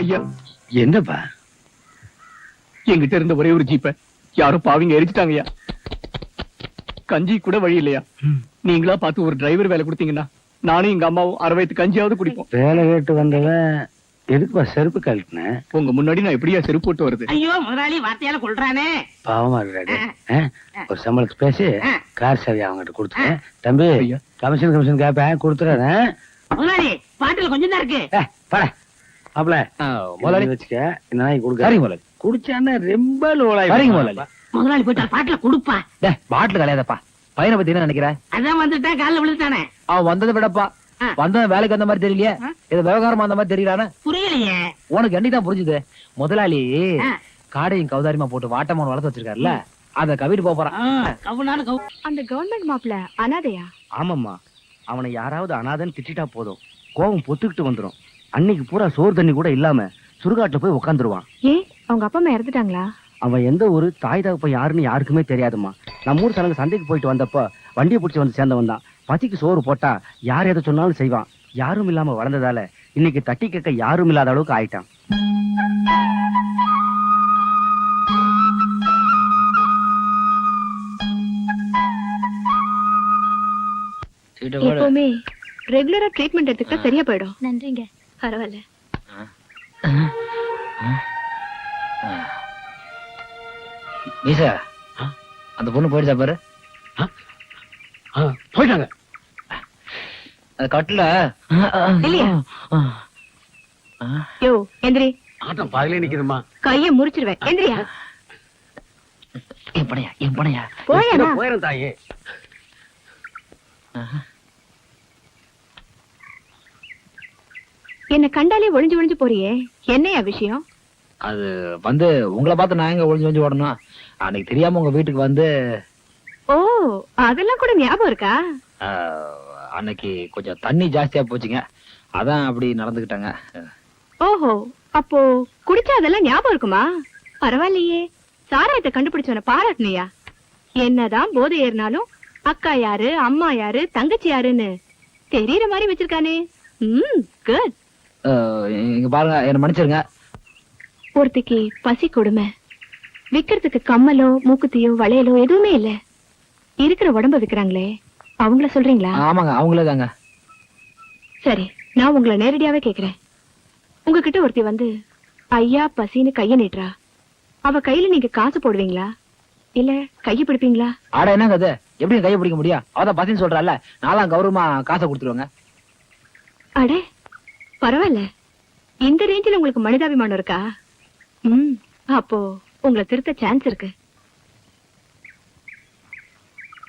ஐயா என்னப்பா? என்கிட்ட இருந்த ஒரே ஒரு ஜீப்ப யாரோ பாவிங்க எரிச்சிட்டாங்கய்யா. கஞ்சி கூட வழி இல்லையா? நீங்களா பார்த்து ஒரு டிரைவர் வேலை கொடுத்தீங்கன்னா நானும் எங்க அம்மாவும் அரை வயத்து கஞ்சியாவது குடிப்போம். வேலை கேட்டு வந்தவன் எதுக்குப்பா செருப்பு கழட்டினேன் உங்க முன்னாடி நான் எப்படியா செருப்பு போட்டு வருது ஐயோ முதலாளி வார்த்தையால கொள்றானே பாவமா இருக்காரு. ஒரு சம்பளத்துக்கு பேசி கார் சரி அவங்ககிட்ட கொடுத்துட்டேன். தம்பி ஐயா. கமிஷன் கமிஷன் கேப்பேன் கொடுத்துறேன். முதலாளி பாட்டில் கொஞ்சம் தான் இருக்கு. பட. முதலாளி. வச்சுக்க இந்த நாய்க்கு கொடுக்க சரிங்க முதலாளி. குடிச்சான்னா ரொம்ப லோலாய் சரிங்க முதலாளி. முதலாளி போயிட்டு பாட்டில கொடுப்பா. பாட்டில் கலையாதப்பா. பையனை பத்தி என்ன நினைக்கிற? அதான் வந்துட்டா கால்ல விழுந்துட்டானே. அவன் வந்ததை விடப்பா. வந்தவன் வேலைக்கு வந்த மாதிரி தெரியலையே. இது விவகாரமா அந்த மாதிரி தெரியலானே? புரியலையே. உனக்கு என்னைக்கு புரிஞ்சுது? முதலாளி. காடையும் கௌதாரிமா போட்டு வாட்டமான வளர்த்து வச்சிருக்காருல்ல? அத கவிட்டு போறான். அந்த கவர்மெண்ட் மாப்பிள அனாதையா? ஆமாம்மா. அவனை யாராவது அனாதன்னு திட்டிட்டா போதும். கோவம் பொத்துக்கிட்டு வந்துரும். அன்னைக்கு பூரா சோறு தண்ணி கூட இல்லாம சுடுகாட்டுல போய் உட்காந்துருவான் ஏன் அவங்க அப்பா அம்மா இறந்துட்டாங்களா? அவன் எந்த ஒரு தாய் தகப்ப யாருன்னு யாருக்குமே தெரியாதும்மா. நம்ம ஊர் சனங்க சந்தைக்கு போயிட்டு வந்தப்ப வண்டியை பிடிச்சி வந்து சேர்ந்தவன் தான். பசிக்கு சோறு போட்டா யார் எதை சொன்னாலும் செய்வான். யாரும் இல்லாம வளர்ந்ததால இன்னைக்கு தட்டி கேட்க யாரும் இல்லாத அளவுக்கு ஆயிட்டான். எப்பவுமே ரெகுலரா ட்ரீட்மெண்ட் எடுத்துக்கிட்டா சரியா போயிடும். நன்றிங்க. பரவாயில்ல. மீசா அந்த பொண்ணு போயிடுச்சா பாரு. போயிட்டாங்க. அது கட்டுல. இல்லையா? யோ எந்திரி. ஆட்டம் பாதிலே நிக்குதுமா கைய முறிச்சிருவேன். எந்திரியா? என் பணையா என் பணையா போயிரும் தாயே. என்ன கண்டாலே ஒளிஞ்சு ஒளிஞ்சு போறியே. என்னையா விஷயம்? அது வந்து உங்களை பார்த்து நான் எங்க ஒளிஞ்சு ஒளிஞ்சு ஓடணும்? அன்னைக்கு தெரியாம உங்க வீட்டுக்கு வந்து ஓ அதெல்லாம் கூட ஞாபகம் இருக்கா? அன்னைக்கு கொஞ்சம் தண்ணி ஜாஸ்தியா போச்சுங்க. அதான் அப்படி நடந்துக்கிட்டாங்க. ஓஹோ அப்போ குடிச்சா அதெல்லாம் ஞாபகம் இருக்குமா? பரவாயில்லையே. சாராயத்தை கண்டுபிடிச்சவன பாராட்டணியா என்னதான் போதை ஏறினாலும் அக்கா யாரு அம்மா யாரு தங்கச்சி யாருன்னு தெரியற மாதிரி வச்சிருக்கானே. ம் குட் இங்க பாருங்க என்ன மன்னிச்சிருங்க. ஒருத்திக்கு பசி கொடுமை. விக்கிறதுக்கு கம்மலோ மூக்குத்தியோ வளையலோ எதுவுமே இல்ல. இருக்கிற உடம்ப விக்கிறாங்களே அவங்கள சொல்றீங்களா? ஆமாங்க அவங்களே தாங்க. சரி நான் உங்களை நேரடியாவே கேக்குறேன். உங்ககிட்ட ஒருத்தி வந்து ஐயா பசின்னு கைய நீட்டுறா. அவ கையில நீங்க காசு போடுவீங்களா? இல்ல கைய பிடிப்பீங்களா? ஆட என்னங்க அது எப்படி கையை பிடிக்க முடியும்? அவதான் பசின்னு சொல்றால நான்லாம் கௌரவமா காசை கொடுத்துருவாங்க. அடே பரவாயில்ல. இந்த ரேஞ்சில் உங்களுக்கு மனிதாபிமானம் இருக்கா? ம் அப்போ உங்களை திருத்த சான்ஸ் இருக்கு.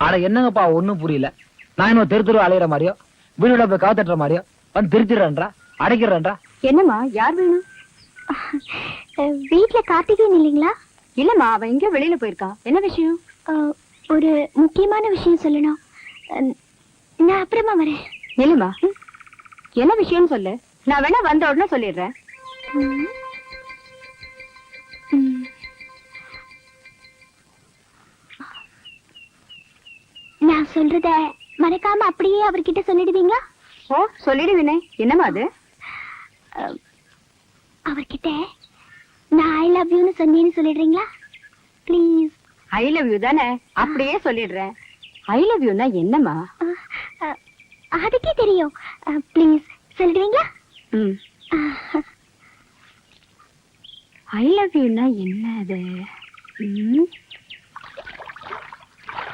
ஆட என்னங்கப்பா ஒண்ணும் புரியல. நான் என்ன தெரு தெரு அலையிற மாதிரியோ வீடுல போய் காவு தட்டுற மாதிரியோ வந்து திருத்திடுறேன்றா அடைக்கிறேன்றா? என்னம்மா யார் வேணும் வீட்ல கார்த்திகேயன் இல்லைங்களா? இல்லம்மா அவ எங்கேயோ வெளியில போயிருக்கா. என்ன விஷயம்? ஒரு முக்கியமான விஷயம் சொல்லணும். நான் அப்புறமா வரேன். இல்லம்மா என்ன விஷயம்னு சொல்லு. நான் வேணா வந்த உடனே சொல்லிடுறேன். நான் சொல்றத மறக்காம அப்படியே அவர்கிட்ட சொல்லிடுவீங்களா? ஓ சொல்லிடுவேனே. என்னம்மா அது? அவர்கிட்ட நான் ஐ லவ் யூன்னு சொன்னேன்னு சொல்லிடுறீங்களா? ப்ளீஸ் ஐ லவ் யூ தானே? அப்படியே சொல்லிடுறேன். ஐ லவ் யூனா என்னம்மா? அதுக்கே தெரியும். ப்ளீஸ் சொல்லிடுவீங்களா ஐ லவ் யூனா என்ன அது.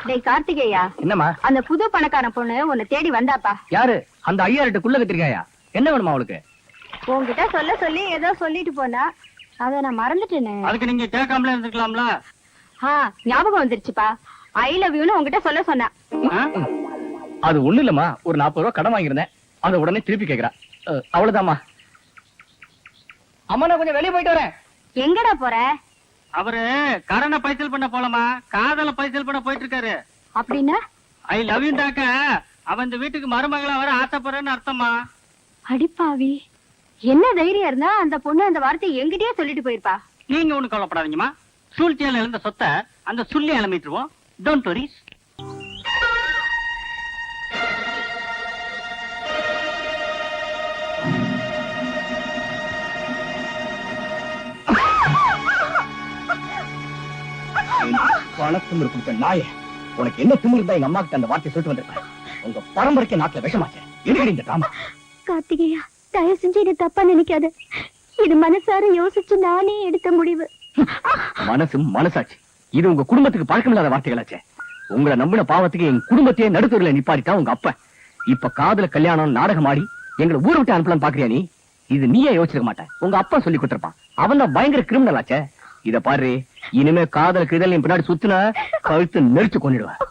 டேய் கார்த்திகேயா. என்னம்மா? அந்த புது பணக்கார பொண்ணு உன்னை தேடி வந்தாப்பா. யாரு? அந்த ஐயாயிரட்டு குள்ள கத்திரிக்காயா என்ன வேணுமா அவளுக்கு? உன்கிட்ட சொல்ல சொல்லி ஏதோ சொல்லிட்டு போனா அத நான் மறந்துட்டேனே. அதுக்கு நீங்க கேட்காமலே இருந்துக்கலாம்ல ஆ ஞாபகம் வந்துருச்சுப்பா. ஐ லவ் யூன்னு உன்கிட்ட சொல்ல சொன்னா. அது ஒண்ணு இல்லம்மா. ஒரு நாற்பது ரூபா கடன் வாங்கியிருந்தேன். அதை உடனே திருப்பி கேக்குறா. அவ்வளவுதாம்மா. அம்மா நான் கொஞ்சம் வெளியே போயிட்டு வரேன். எங்கடா போற? அவரு கடனை பைசல் பண்ண போலாமா காதல பைசல் பண்ண போயிட்டு இருக்காரு அப்படின்னா? ஐ லவ் யூ டாக்க. அவன் இந்த வீட்டுக்கு மருமகளா வர ஆசைப்படுறேன்னு அர்த்தமா அடிப்பாவி என்ன தைரியம் இருந்தா அந்த பொண்ணு அந்த வார்த்தையை எங்கிட்டயே சொல்லிட்டு போயிருப்பா. நீங்க ஒண்ணு கவலைப்படாதீங்கம்மா. சூழ்ச்சியால இழந்த சொத்தை அந்த சுள்ளி இளமிட்டுருவோம் டோன்ட் வரிஸ் பணத்தும் கொடுத்த நாய. உனக்கு என்ன திமிரு இருந்தா எங்க அம்மா கிட்ட அந்த வார்த்தையை சொல்லிட்டு வந்திருப்பேன். உங்க பரம்பரைக்கு நாட்டுல விஷமாச்சே. எதுக்கடி இந்த டிராமா கார்த்திகேயா தயவு செஞ்சு என்ன தப்பா நினைக்காத. இது மனசார யோசிச்சு நானே எடுத்த முடிவு. மனசும் மனசாட்சி. இது உங்க குடும்பத்துக்கு பழக்கமில்லாத வார்த்தைகளாச்சே. உங்களை நம்பின பாவத்துக்கு என் குடும்பத்தையே நடுத்தூர்ல நிப்பாடிட்டா உங்க அப்பா. இப்ப காதல கல்யாணம் நாடகம் ஆடி எங்களை ஊரை விட்டு அனுப்பலாம்னு பாக்குறியா நீ? இது நீயே யோசிச்சிருக்க மாட்டேன். உங்க அப்பா சொல்லி கொடுத்திருப்பான். அவன் தான் பயங்கர கிரிமினல் ஆச்சே. இத பாரு. இனிமே காதல கிதல் என் பின்னாடி சுத்துன கழுத்து நெரிச்சு கொண்டுடுவேன்.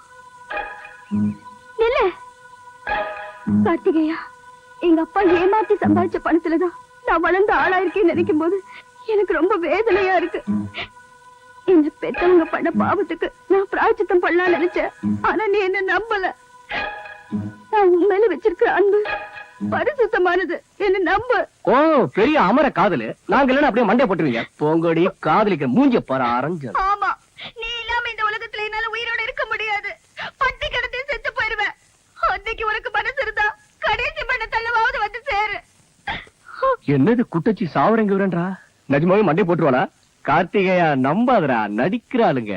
நில்லு. கார்த்திகேயா எங்க அப்பா ஏமாத்தி சம்பாதிச்ச பணத்துலதான் நான் வளர்ந்த ஆளா இருக்கேன்னு நினைக்கும் போது எனக்கு ரொம்ப வேதனையா இருக்கு. என்ன பெத்தவங்க பண்ண பாவத்துக்கு நான் பிராய்ச்சித்தம் பண்ணலாம் நினைச்சேன். ஆனா நீ என்ன நம்பல. நான் உன் மேல வச்சிருக்கிற அன்பு பரிசுத்தமானது. என்ன நம்பு. ஓ பெரிய அமர காதலு. நாங்க இல்லைன்னா அப்படியே மண்டை போட்டுருவீங்க. போங்கடி காதலிக்க மூஞ்ச பாரு அரைஞ்சு. ஆமா. நீ இல்லாம இந்த உலகத்துல என்னால உயிரோட இருக்க முடியாது. பட்டி கிடத்தி செத்து போயிருவேன் அன்னைக்கு உனக்கு மனசு இருந்தா கடைசி பண்ண தள்ளவாவது வந்து சேரு. என்னது குட்டச்சி சாவரங்க விரன்றா? நிஜமாவே மண்டை போட்டுருவாளா? கார்த்திகேயா நம்பாதடா நடிக்கிறாளுங்க.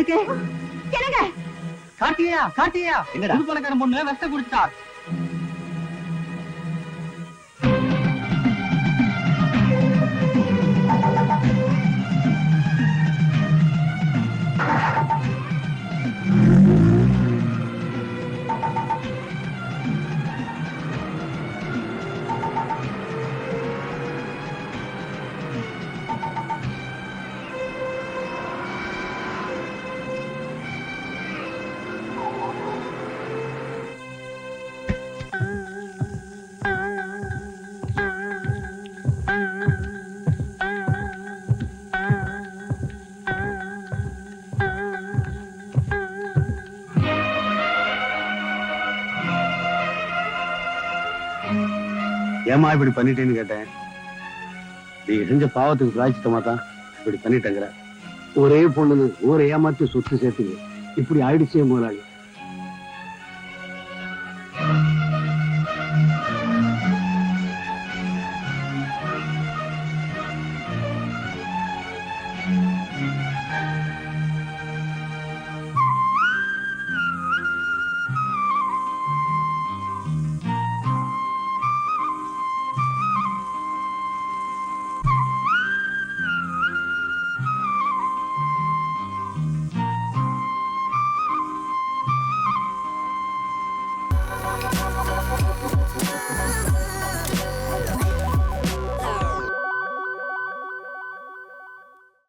உனக்கு என்னங்க கார்த்திகையா கார்த்திகையா. என்னடா? புது பணக்காரன் பொண்ணு விஷத்தை குடிச்சிட்டா. ஏமா இப்படி பண்ணிட்டேன்னு கேட்டேன்? நீ செஞ்ச பாவத்துக்கு பிராய்ச்சித்தமா தான் இப்படி பண்ணிட்டேங்கிற. ஒரே பொண்ணு ஊரை ஏமாத்தி சொத்து சேர்த்துங்க. இப்படி ஆயிடுச்சே முதலாளி.